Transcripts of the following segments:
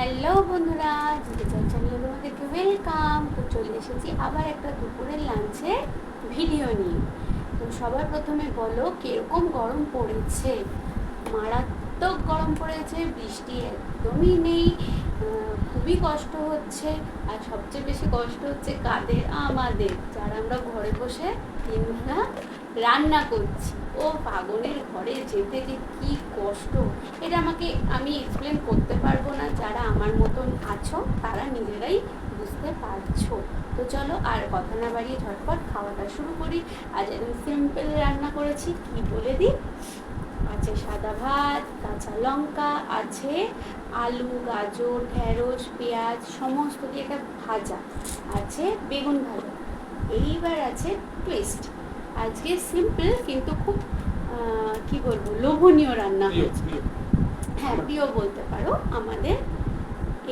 Hello বন্ধুরা জিজ্ঞাসা চ্যানেলে তোমাদেরকে ওয়েলকাম তো চলে এসেছি আবার একটা দুপুরের লাঞ্চে ভিডিও নিয়ে। তো সবার প্রথমে বলো, কীরকম গরম পড়েছে? মারাত্মক গরম পড়েছে, বৃষ্টি একদমই নেই খুবই কষ্ট হচ্ছে, আর সবচেয়ে বেশি কষ্ট হচ্ছে কাদের? আমাদের। যারা আমরা ঘরে বসে তিনবেলা রান্না করছি, ও পাগলের ঘরে যেতে যে কী কষ্ট। এটা আমাকে, আমি এক্সপ্লেন করতে পারব আছো তারা নিজেরাই বুঝতে পারছ। তো চলো আর কথা না বাড়িয়ে ঝটপট খাওয়াটা শুরু করি। আজ আমি সিম্পল রান্না করেছি কি বলে দিই? আছে সাদা ভাত কাঁচা লঙ্কা আছে আলু গাজর ঢেঁড়স পেঁয়াজ সমস্ত দিয়ে একটা ভাজা। আছে বেগুন ভাজা। এইবার আছে টুইস্ট আজকে সিম্পল কিন্তু খুব কি বলব লোভনীয় রান্না হয়েছে। হ্যাঁ প্রিয় বলতে পারো আমাদের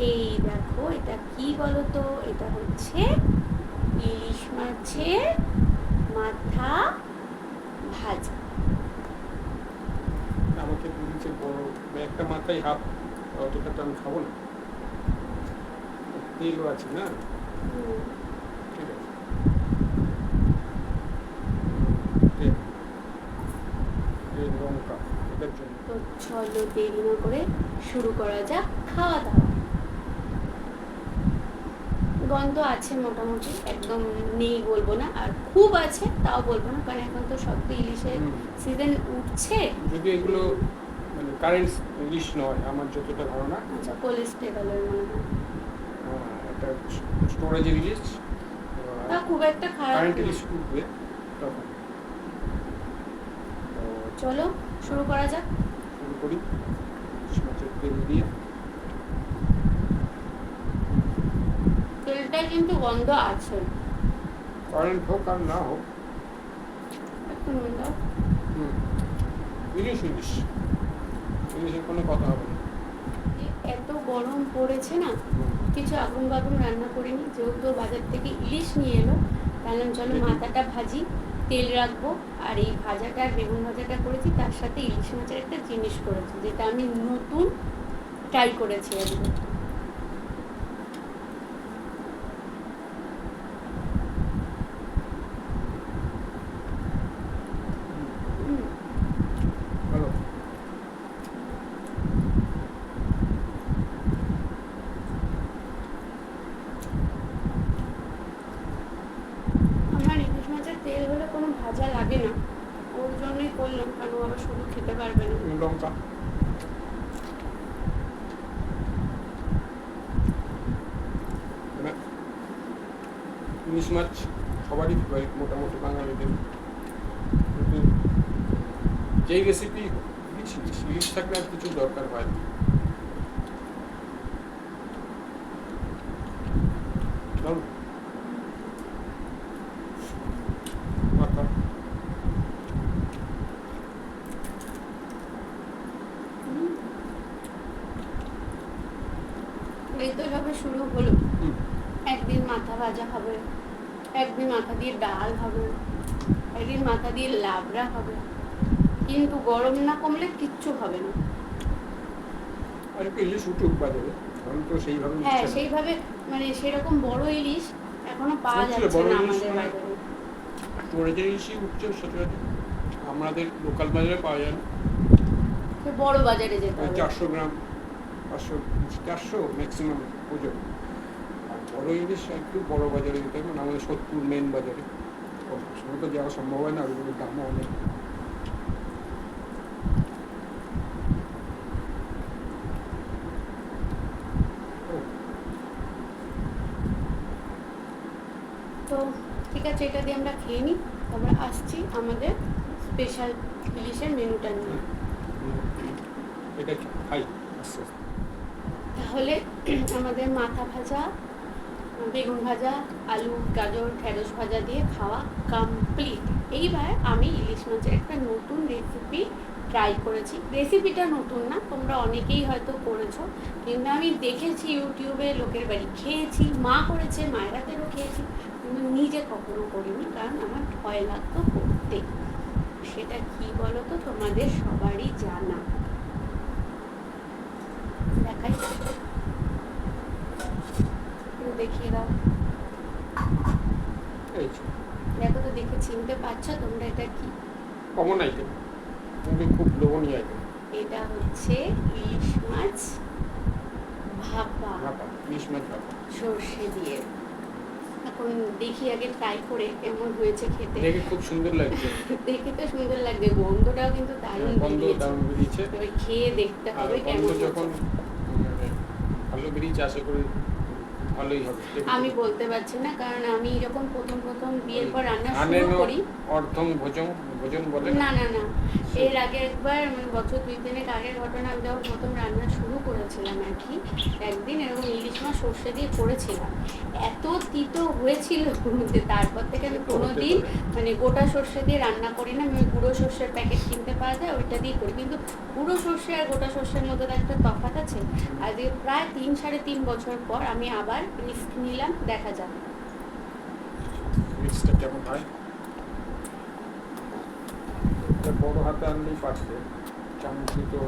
এই দেখো এটা কি বলো তো এটা হচ্ছে ইলিশ মাছের মাথা ভাজা। আমাকে বলেছে বড় একটা মাথায় হাফ অতটা তো আমি খাব না। তেলও আছে না? হুম, ঠিক আছে। তেল তেল লঙ্কা এটার জন্য। তো চলো দেরি না করে শুরু করা যাক খাওয়া দাওয়া। গন্ধ আছে মোটামুটি একদম নেই বলব না। আর খুব আছে তাও বলব না কারণ এখন তো সব তো ইলিশের সিজন উঠছে। যদি এগুলো মানে কারেন্ট ইলিশ নয় আমার যতটা ধারণা। আচ্ছা কোলেস্টেরলের মনে হয়। আহ, একটা স্টোরেজের ইলিশ তা খুব একটা খারাপ কারেন্ট ইলিশ উঠবে তখন। তো চলো শুরু করা যাক। শুরু করি। দিয়ে। তেলটায় কিন্তু গন্ধ আছে। কারেন্ট হোক আর না হোক। একটু নুন ইলিশ ইলিশ। ইলিশের কোনো কথা হবে না। এত গরম পড়েছে না কিছু আগুন বাগুন রান্না করিনি যেহেতু বাজার থেকে ইলিশ নিয়ে এলো তাহলে চলো মাথাটা ভাজি তেল রাখব আর এই ভাজাটা বেগুন ভাজাটা করেছি তার সাথে ইলিশ মাছের একটা জিনিস করেছি যেটা আমি নতুন ট্রাই করেছি একদম হুম ভালো আমার ইলিশ মাছের তেল হলে কোনো ভাজা লাগে না ওর জন্যই করলাম কারণ ও আবার শুধু খেতে পারবে না লঙ্কা মানে ইলিশ মাছ সবারই ফেভারিট মোটামুটি বাঙালিদের। কিন্তু যেই রেসিপি ইলিশ ইলিশ ইলিশ থাকলে আর কিছু দরকার হয় না। এই তো সবে শুরু হলো। একদিন মাথা ভাজা হবে। একদিন মাথা দিয়ে ডাল হবে একদিন মাথা দিয়ে লাবড়া হবে। কিন্তু গরম না কমলে কিচ্ছু হবে না। আর ইলিশ উঠুক বাজারে কারণ তো সেইভাবে হ্যাঁ সেইভাবে মানে সেরকম বড় ইলিশ এখনও পাওয়া যাচ্ছে না আমাদের মানে- বাজারে স্টোরেজের ইলিশই উঠছে সচরাচর আমাদের লোকাল বাজারে পাওয়া যায় না। বড় বাজারে যেতে হবে। চারশো গ্রাম পাঁচশো চারশো ম্যাক্সিমাম ওজন। বড় ইলিশ একটু বড় বাজারে যেতে হবে আমাদের সত্তর মেন বাজারে। সবসময় তো যাওয়া সম্ভব হয় না আর ওগুলোর দামও অনেক। তো ঠিক আছে এটা দিয়ে আমরা খেয়ে নিই। তারপর আসছি আমাদের স্পেশাল ইলিশের মেনুটা নিয়ে। এটা খাই তাহলে আমাদের মাথা ভাজা বেগুন ভাজা, আলু, গাজর, ঢেঁড়স ভাজা দিয়ে খাওয়া কমপ্লিট এইবার আমি ইলিশ মাছের একটা নতুন রেসিপি ট্রাই করেছি। রেসিপিটা নতুন না, তোমরা অনেকেই হয়তো করেছ। কিন্তু আমি দেখেছি ইউটিউবে লোকের বাড়ি খেয়েছি, মা করেছে মায়ের হাতেরও খেয়েছি। কিন্তু নিজে কখনো করিনি, কারণ আমার ভয় লাগতো করতে। সেটা কি বলো তো তোমাদের সবারই জানা। দেখাই। দেখিয়ে দাও। দেখো তো দেখে চিনতে পারছ তোমরা এটা কি? কমন আইটেম কিন্তু খুব লোভনীয় আইটেম এটা হচ্ছে ইলিশ মাছ ভাপা। ইলিশ মাছ ভাপা। সর্ষে দিয়ে। এখন দেখি আগে ট্রাই করে কেমন হয়েছে খেতে। দেখে খুব সুন্দর লাগছে। দেখে তো সুন্দর লাগবে গন্ধটাও কিন্তু দারুণ গন্ধ দারুণ বেরিয়েছে। এবার খেয়ে দেখতে হবে কেমন যখন মানে ভালো বেরিয়েছে আশা করি ভালোই হবে আমি বলতে পারছি না কারণ আমি যখন প্রথম প্রথম বিয়ের পর রান্না শুরু করি। অর্ধম ভোজন ভোজন বলে? না না না। এর আগে একবার মানে বছর দুই তিনেক আগের ঘটনা আমি যখন প্রথম রান্না শুরু করেছিলাম আর কি। একদিন এরকম ইলিশ মাছ সর্ষে দিয়ে করেছিলাম। এত তিতো হয়েছিল যে তারপর থেকে আমি কোনোদিন মানে গোটা সর্ষে দিয়ে রান্না করি না। আমি গুঁড়ো সর্ষের প্যাকেট কিনতে পাওয়া যায় ওইটা দিয়ে করি। কিন্তু গুঁড়ো সর্ষে আর গোটা সর্ষের মধ্যে একটা তফাৎ আছে। আজকে প্রায় তিন সাড়ে তিন বছর পর আমি আবার রিস্ক নিলাম, দেখা যাক। মিক্সটা কেমন হয়? বড় হাতে আনলেই পারতে চামচি তো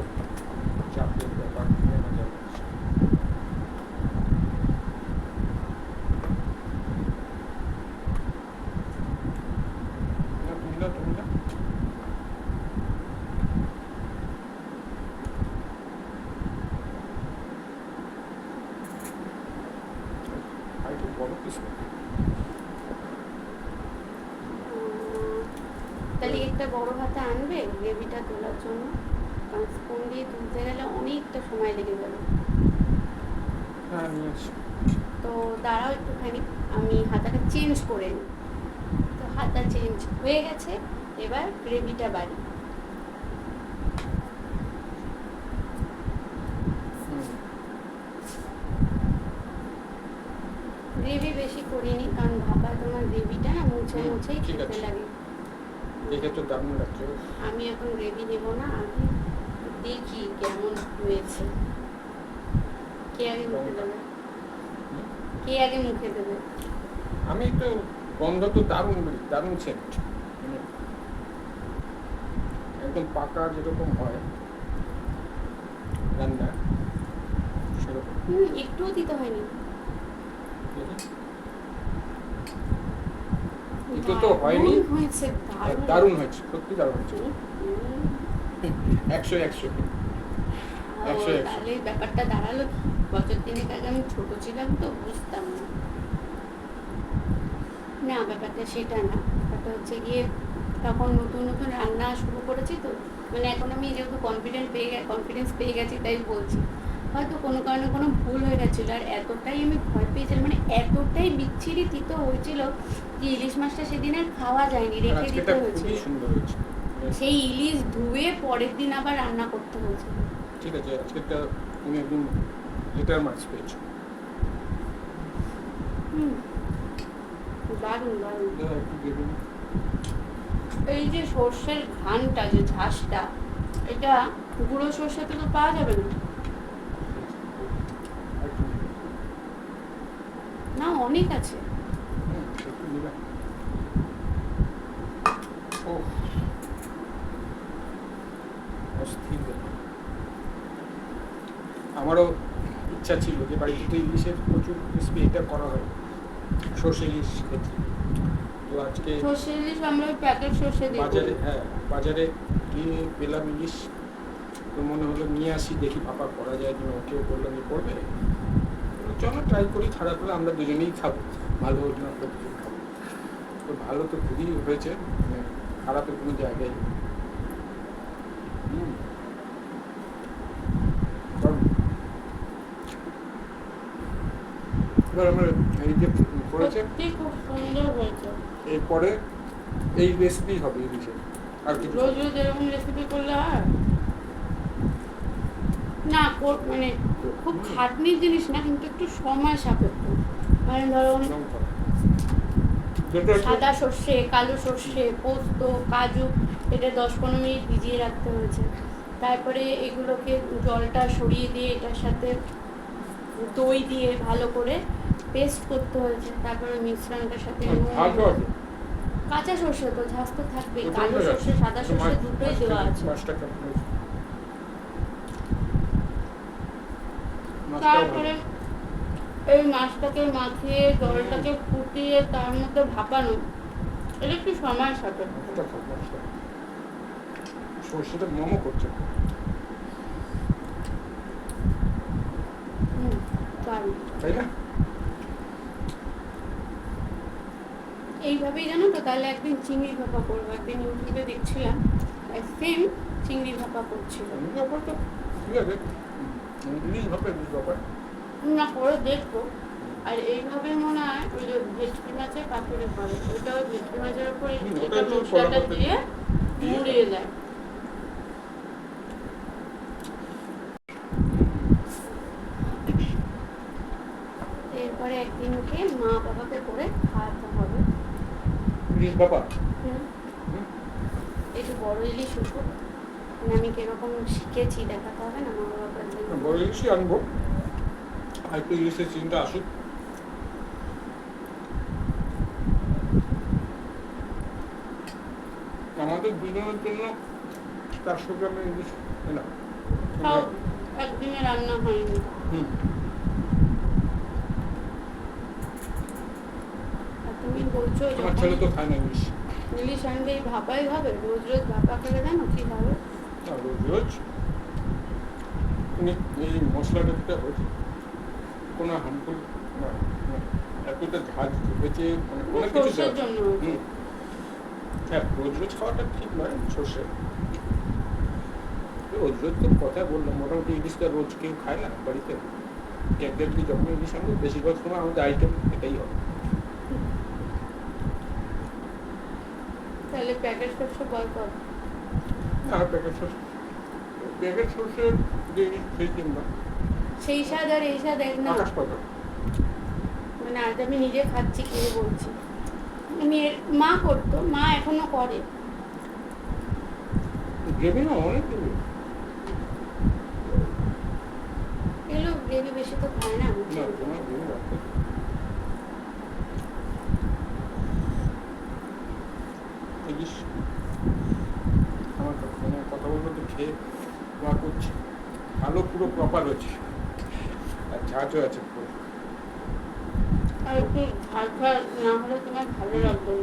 চাপের ব্যাপার নেওয়া যাবে না, তুমি না, তুমি না। আর বড় উম, তাহলে একটা বড় হাতা আনবে গ্রেভিটা তোলার জন্য। কারণ স্পুন দিয়ে তুলতে গেলে অনেকটা সময় লেগে যাবে। হ্যাঁ তো দাঁড়াও একটুখানি আমি হাতাটা চেঞ্জ করে নিই তো হাতা চেঞ্জ হয়ে গেছে এবার গ্রেভিটা বাড়ি হুম। গ্রেভি বেশি করিনি কারণ ভাপা তোমার গ্রেভিটা না মুছে মুছেই খেতে লাগে। দেখে তো দারুণ লাগছে। আমি এখন গ্রেভি নেব না আমি দেখি কেমন হয়েছে। কে আগে মুখে দেবে? কে আগে মুখে দেবে? আমি তো গন্ধ তো দারুণ দারুণ সেন্ট মানে একদম পাকা যেরকম হয় রান্না সেরকম। একটুও দিতে হয়নি। তিতো তো হয়নি। দারুণ হয়েছে আর দারুণ হয়েছে সত্যি দারুণ হয়েছে। একশো একশো। একশো একশো। ব্যাপারটা দাঁড়াল বছর তিনেক আগে আমি ছোট ছিলাম তো বুঝতাম না। না ব্যাপারটা সেটা না। ব্যাপারটা হচ্ছে গিয়ে তখন নতুন নতুন রান্না শুরু করেছি তো মানে এখন আমি যেহেতু কনফিডেন্ট পেয়ে কনফিডেন্স পেয়ে গেছি তাই বলছি। হয়তো কোনো কারণে কোনো ভুল হয়ে গেছিল। আর এতটাই আমি ভয় পেয়েছিলাম মানে এতটাই বিচ্ছিরি তিতো হয়েছিল যে ইলিশ মাছটা সেদিন আর খাওয়া যায়নি রেখে দিতে হয়েছিল। সেই ইলিশ ধুয়ে পরের দিন আবার রান্না করতে হয়েছিল। ঠিক আছে আজকেটা তুমি একদম লিটার মাছ পেয়েছ। হুম দারুণ দারুণ। একটু এই যে সর্ষের ঘানটা যে ঝাঁসটা এটা গুঁড়ো সর্ষেতে তো পাওয়া যাবে না একটু না অনেক আছে। আমারও ইচ্ছা ছিল যে বাড়িতে তো ইলিশের প্রচুর রেসিপি এটা করা হয়। সর্ষে ইলিশ ক্ষেত্রে তো আজকে সর্ষে ইলিশ আমরা প্যাকেট সর্ষে দিয়ে বাজারে হ্যাঁ বাজারে গিয়ে পেলাম ইলিশ। তো মনে হলো নিয়ে আসি দেখি পাপা করা যায় কিনা ওকেও বললাম যে করবে। চলো ট্রাই করি খারাপ হলে আমরা দুজনেই খাব। ভালো হলে না খাব। তো ভালো তো খুবই হয়েছে মানে খারাপের কোনো জায়গায়। হুম। এবার আমরা এই যে করেছে এরপরে এই রেসিপি হবে আর কিছু রোজ রোজ এরকম রেসিপি করলে হয়? না মানে খুব খাটনির জিনিস না কিন্তু একটু সময় সাপেক্ষ। মানে ধরো সাদা সর্ষে কালো সর্ষে পোস্ত কাজু এটা দশ পনেরো মিনিট ভিজিয়ে রাখতে হয়েছে। তারপরে এগুলোকে জলটা সরিয়ে দিয়ে এটার সাথে দই দিয়ে ভালো করে পেস্ট করতে হয়েছে। তারপরে মিশ্রণটার সাথে কাঁচা সর্ষে তো ঝাঁস তো থাকবে কালো সর্ষে সাদা সর্ষে দুটোই দেওয়া আছে মাছটা কেমন হয়েছে? মাছটাও তারপরে এই মাছটাকে মাখিয়ে জলটাকে ফুটিয়ে তার মধ্যে ভাপানো এটা একটু সর্ষেটা মোমো করছে। তাই না? এইভাবেই জানো তো তাহলে একদিন চিংড়ি ভাপা করব। একদিন ইউটিউবে দেখছিলাম সেম চিংড়ি ভাপা করছিল। ইলিশ ভাবে ইলিশ ব্যাপার না করে দেখব। আর এইভাবে মনে হয় ওই যে ভেটকি মাছের পাতুরি করে ওইটা ওই ভেটকি মাছের উপর এটা একটু মশলাটা দিয়ে দিয়ে মুড়িয়ে দেয় এরপরে একদিনকে মা বাবাকে করে খাওয়াতে হবে। হুম। একটু বড় ইলিশ উপর মানে আমি কীরকম শিখেছি দেখাতে হবে না মা বাবার জন্য বড় ইলিশই আনব আর একটু ইলিশের চিন্তা আসুক। আমাদের দুজনের জন্য চারশো গ্রামের ইলিশ না একদিনে রান্না হয়নি। হুম। আর তুমি বলছো ছেলে তো খায় না ইলিশ। ইলিশ আনবে এই ভাপাই হবে রোজ রোজ ভাপা খেলে জানো কি হবে রোজ এই মশলাটা দিতে হয়েছে কোনো হার্মফুল না এতটা ঝাঁজ হয়েছে মানে কিছু। হ্যাঁ রোজ রোজ খাওয়াটা ঠিক নয় সর্ষে। রোজ রোজ তো কথা বললাম মোটামুটি ইলিশটা রোজ কেউ খায় না বাড়িতে। এক দেড় কি যখন ইলিশ আনব বেশিরভাগ সময় আমাদের আইটেম এটাই হবে তাহলে প্যাকেট সরষে বয়কট মানে আজ আমি নিজে খাচ্ছি কিনে বলছি। মা করতো, মা এখনও করে। এগুলো গ্রেভি বেশি তো খায় না তোমার গ্রেভি রাখতে ইলিশ আমার কথা- মানে কথা বলব তো খেয়ে মা করছে। ভালো পুরো প্রপার হচ্ছে। আর ঝাঁঝও আছে পুরো। আর একটু ঝাল না হলে তোমার ভালো লাগবে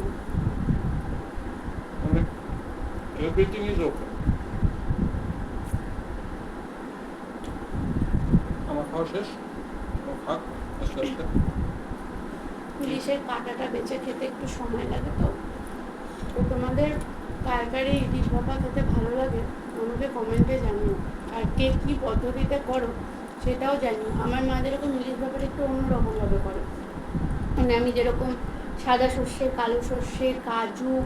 মানে এভরিথিং ইজ ওকে আমার খাওয়া শেষ? খাক আস্তে আস্তে ইলিশের কাঁটাটা বেছে খেতে একটু সময় লাগে তো। তো তোমাদের কার ইলিশ ভাপা খেতে ভালো লাগে, আমাকে কমেন্টে জানিও। আর কে কী পদ্ধতিতে করো, সেটাও জানিও। আমার মা যেরকম ইলিশ ভাপাটা একটু অন্যরকমভাবে করে। মানে আমি যেরকম সাদা সর্ষে, কালো সর্ষে, কাজু,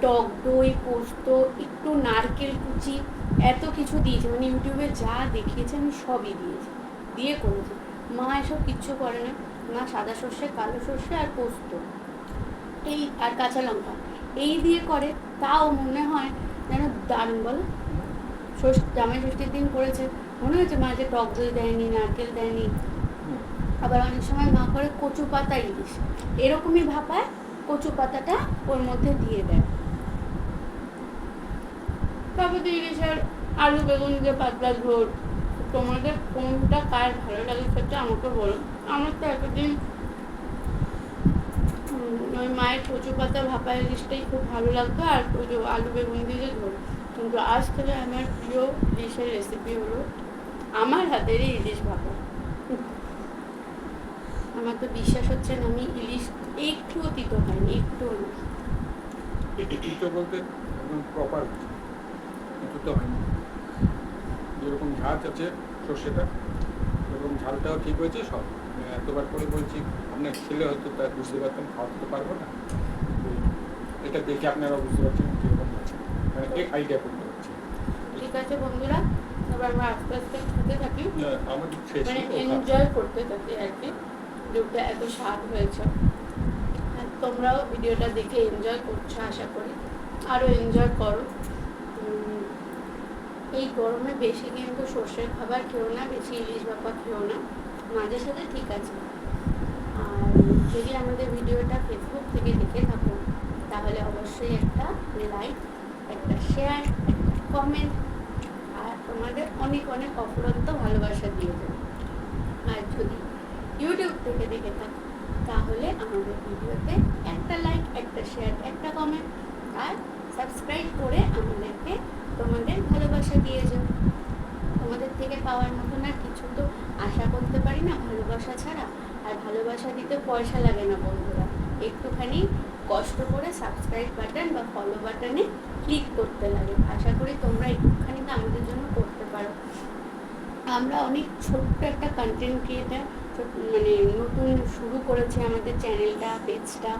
টক দই, পোস্ত, একটু নারকেল কুচি, এত কিছু দিয়েছে। মানে ইউটিউবে যা দেখিয়েছে আমি সবই দিয়েছি। দিয়ে করেছি। মা এসব কিচ্ছু করে না। মা সাদা সর্ষে, কালো সর্ষে আর পোস্ত। এই আর কাঁচা লঙ্কা। এই দিয়ে করে, তাও মনে হয় যেন দারুণ বলো জামাই ষষ্ঠীর দিন করেছে। মনে হয়েছে মা যে টক দই দেয়নি, নারকেল দেয়নি। আবার অনেক সময় মা করে কচু পাতা ইলিশ। এরকমই ভাপায় কচু পাতাটা ওর মধ্যে দিয়ে দেয়। তারপর তো ইলিশের আলু, বেগুন, যে পাতলা ঝোল। তোমাদের কোনটা কার ভালো লাগে সেটা আমাকে বলো। আমার তো এতদিন ওই মায়ের কচু পাতা ভাপা ইলিশটাই খুব ভালো লাগতো, আর ওই যে আলু বেগুন দিয়ে ঝোল কিন্তু আজ থেকে আমার প্রিয় ইলিশের রেসিপি হলো আমার হাতেরই ইলিশ ভাপা। আমার তো বিশ্বাস হচ্ছে না, আমি ইলিশ একটুও তিতো খাইনি একটুও না তিতো বলতে প্রপার হয়নি। যেরকম ঝাঁজ আছে সর্ষেটা এরকম ঝালটাও ঠিক হয়েছে, সব। এতবার করে বলছি আপনার ছেলে হয়তো তার বুঝতে পারতেন খাওয়াতে পারব না। এটা দেখে আপনারা বুঝতে পারছেন কীরকম আছে মানে এক আইডিয়া করতে পারছি। ঠিক আছে বন্ধুরা এবার আমরা আস্তে আস্তে খেতে থাকি। মানে এনজয় করতে থাকি আর কি। যেটা এত স্বাদ হয়েছে। তোমরাও ভিডিওটা দেখে এনজয় করছ আশা করি। আরও এনজয় করো। এই গরমে বেশি কিন্তু সর্ষের খাবার খেও না বেশি ইলিশ ভাপা খেও না। মাঝে সাথে ঠিক আছে। আর যদি আমাদের ভিডিওটা ফেসবুক থেকে দেখে থাকো, তাহলে অবশ্যই একটা লাইক একটা শেয়ার কমেন্ট আর তোমাদের অনেক অনেক অফুরন্ত ভালোবাসা দিয়ে দেবে। আর যদি ইউটিউব থেকে দেখে থাকো, তাহলে আমাদের ভিডিওতে একটা লাইক একটা শেয়ার একটা কমেন্ট আর সাবস্ক্রাইব করে আমাদেরকে তোমাদের ভালোবাসা দিয়ে যাও। তোমাদের থেকে পাওয়ার মতো আর কিছু তো আশা করতে পারি না, ভালোবাসা ছাড়া। আর ভালোবাসা দিতে পয়সা লাগে না বন্ধুরা। একটুখানি কষ্ট করে সাবস্ক্রাইব বাটন বা ফলো বাটনে ক্লিক করতে লাগে। আশা করি তোমরা একটুখানি তো আমাদের জন্য করতে পারো। আমরা অনেক ছোট্ট একটা কন্টেন্ট ক্রিয়েটার মানে নতুন শুরু করেছে আমাদের চ্যানেলটা পেজটা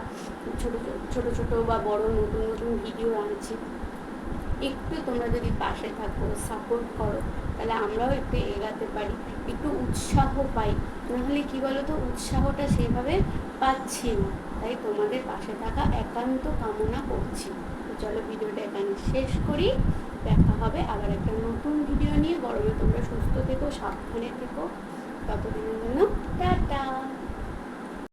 ছোট ছোট ছোট বা বড় নতুন নতুন ভিডিও আনছি। একটু তোমরা যদি পাশে থাকো সাপোর্ট করো, তাহলে আমরাও একটু এগাতে পারি। একটু উৎসাহ পাই। নাহলে কি বলো তো উৎসাহটা সেভাবে পাচ্ছি না। তাই তোমাদের পাশে থাকা একান্ত কামনা করছি। তো চলো ভিডিওটা এখানে শেষ করি। দেখা হবে আবার একটা নতুন ভিডিও নিয়ে। গরমে তোমরা সুস্থ থেকো, সাবধানে থেকো। ততদিনের জন্য